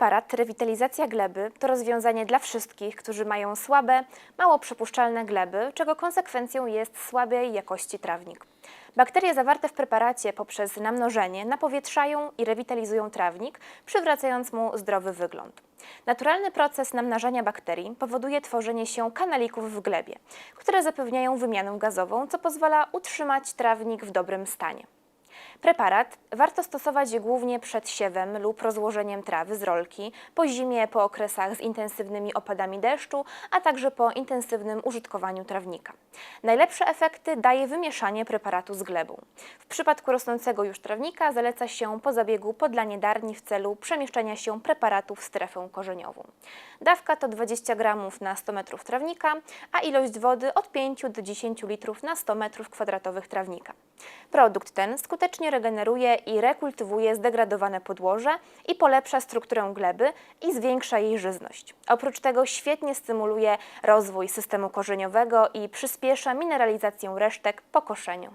Preparat Rewitalizacja gleby to rozwiązanie dla wszystkich, którzy mają słabe, mało przepuszczalne gleby, czego konsekwencją jest słabej jakości trawnik. Bakterie zawarte w preparacie poprzez namnożenie napowietrzają i rewitalizują trawnik, przywracając mu zdrowy wygląd. Naturalny proces namnażania bakterii powoduje tworzenie się kanalików w glebie, które zapewniają wymianę gazową, co pozwala utrzymać trawnik w dobrym stanie. Preparat warto stosować głównie przed siewem lub rozłożeniem trawy z rolki, po zimie, po okresach z intensywnymi opadami deszczu, a także po intensywnym użytkowaniu trawnika. Najlepsze efekty daje wymieszanie preparatu z glebą. W przypadku rosnącego już trawnika zaleca się po zabiegu podlanie darni w celu przemieszczania się preparatu w strefę korzeniową. Dawka to 20 g na 100 m trawnika, a ilość wody od 5 do 10 litrów na 100 m2 trawnika. Produkt ten skutecznie regeneruje i rekultywuje zdegradowane podłoże i polepsza strukturę gleby i zwiększa jej żyzność. Oprócz tego świetnie stymuluje rozwój systemu korzeniowego i przyspiesza mineralizację resztek po koszeniu.